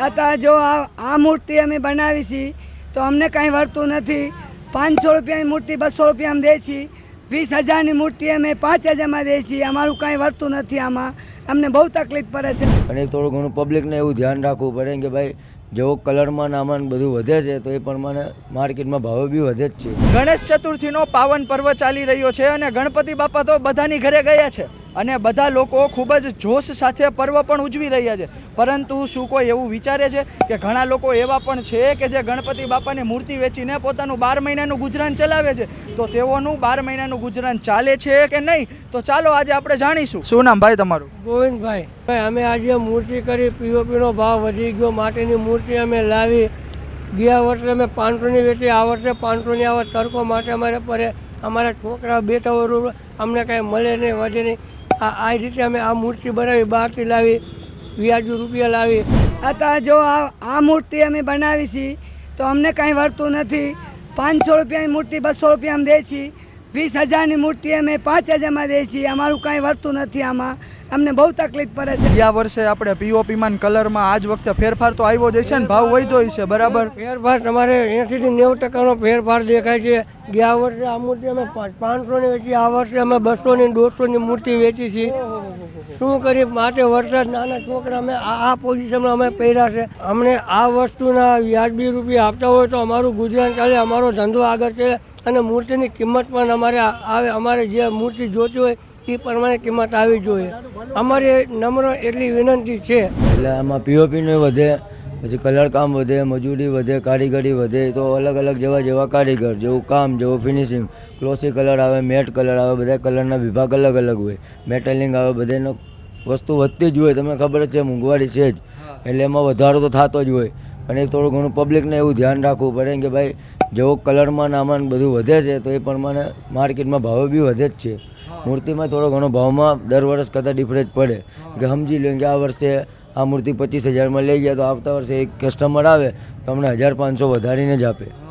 અત્યારે જો આ આ મૂર્તિ અમે બનાવી છીએ તો અમને કાંઈ વળતું નથી. પાંચસો રૂપિયાની મૂર્તિ બસો રૂપિયામાં દે છીએ વીસ હજારની મૂર્તિ અમે પાંચ હજારમાં દે છીએ અમારું કાંઈ વળતું નથી આમાં. અમને બહુ તકલીફ પડે છે. અને થોડું ઘણું પબ્લિકને એવું ધ્યાન રાખવું પડે કે ભાઈ જેવો કલરમાં ને બધું વધે છે તો એ પ્રમાણે માર્કેટમાં ભાવ બી વધે જ છે. ગણેશ ચતુર્થીનો પાવન પર્વ ચાલી રહ્યો છે અને ગણપતિ બાપા તો બધાની ઘરે ગયા છે. અને બધા લોકો ખૂબ જ જોશ સાથે પર્વ પણ ઉજવી રહ્યા છે. પરંતુ શું કોઈ એવું વિચારે છે કે ઘણા લોકો એવા પણ છે કે જે ગણપતિ બાપાની મૂર્તિ વેચીને પોતાનું બાર મહિનાનું ગુજરાન ચલાવે છે? તો તેઓનું બાર મહિનાનું ગુજરાન ચાલે છે કે નહીં? તો ચાલો આજે આપણે જાણીશું. શું નામ ભાઈ તમારું? ગોવિંદભાઈ, ભાઈ, અમે આજે મૂર્તિ કરી, પીઓપીનો ભાવ વધી ગયો, માટીની મૂર્તિ અમે લાવી. ગયા વર્ષે અમે પાંચસોની વેચી, આ વર્ષે પાંચસોની આવા તડકો માટે અમારે પડે અમારા છોકરા બેઠા તવર અમને કાંઈ મળે નહીં, વધે નહીં. આ આ રીતે અમે આ મૂર્તિ બનાવી, બહારથી લાવી, વ્યાજુ રૂપિયા લાવી. અત્યારે જો આ આ મૂર્તિ અમે બનાવી છીએ તો અમને કાંઈ વળતું નથી. પાંચસો રૂપિયાની મૂર્તિ બસો રૂપિયા અમે દઈએ છીએ વીસ હજારની મૂર્તિ અમે પાંચ હજારમાં દઈએ છીએ અમારું કાંઈ વળતું નથી આમાં. અમને બહુ તકલીફ પડે છે. ગયા વર્ષે આપણે પીઓપીમાં કલરમાં આજ વખતે ફેરફાર તો આવ્યો જ છે ને ભાવ વધ્યો છે બરાબર? ફેરફાર તમારે એંશીથી નેવું ટકાનો ફેરફાર દેખાય છે. ગયા વર્ષે આ મૂર્તિ અમે પાંચસો ની વેચી આ વર્ષે અમે બસો ની દોઢસો ની મૂર્તિ વેચી છે. શું કરી માટે વરસાદ નાના છોકરા અમે આ પોઝિશનમાં અમે પહેર્યા છે. અમને આ વસ્તુના વ્યાજબી રૂપિયા આપતા હોય તો અમારું ગુજરાન ચાલે, અમારો ધંધો આગળ ચાલે અને મૂર્તિની કિંમત પણ અમારે આવે. અમારે જે મૂર્તિ જોતી હોય એ પ્રમાણે કિંમત આવવી જોઈએ. અમારી નમ્ર એટલી વિનંતી છે. એટલે આમાં પીઓપીનું વધે. પછી કલર કામ વધે મજૂરી વધે કારીગરી વધે તો અલગ અલગ જેવા જેવા કારીગર જેવું કામ જેવું ફિનિશિંગ ક્લોસી કલર આવે મેટ કલર આવે બધા કલરના વિભાગ અલગ અલગ હોય. મેટલિંગ આવે બધાનો વસ્તુ વધતી જ હોય તમને ખબર જ છે મોંઘવારી છે જ. એટલે એમાં વધારો તો થતો જ હોય. અને એ થોડું ઘણું પબ્લિકને એવું ધ્યાન રાખવું પડે કે ભાઈ જેવો કલરમાં નામાં બધું વધે છે તો એ પ્રમાણે માર્કેટમાં ભાવ બી વધે જ છે. મૂર્તિમાં થોડો ઘણો ભાવમાં દર વર્ષ કરતાં ડિફરન્સ પડે. કે સમજી લો કે આ વર્ષે આ મૂર્તિ પચીસ હજારમાં લઈ ગયા તો આવતા વર્ષે એક કસ્ટમર આવે તો અમને હજાર પાંચસો વધારીને જ આપે.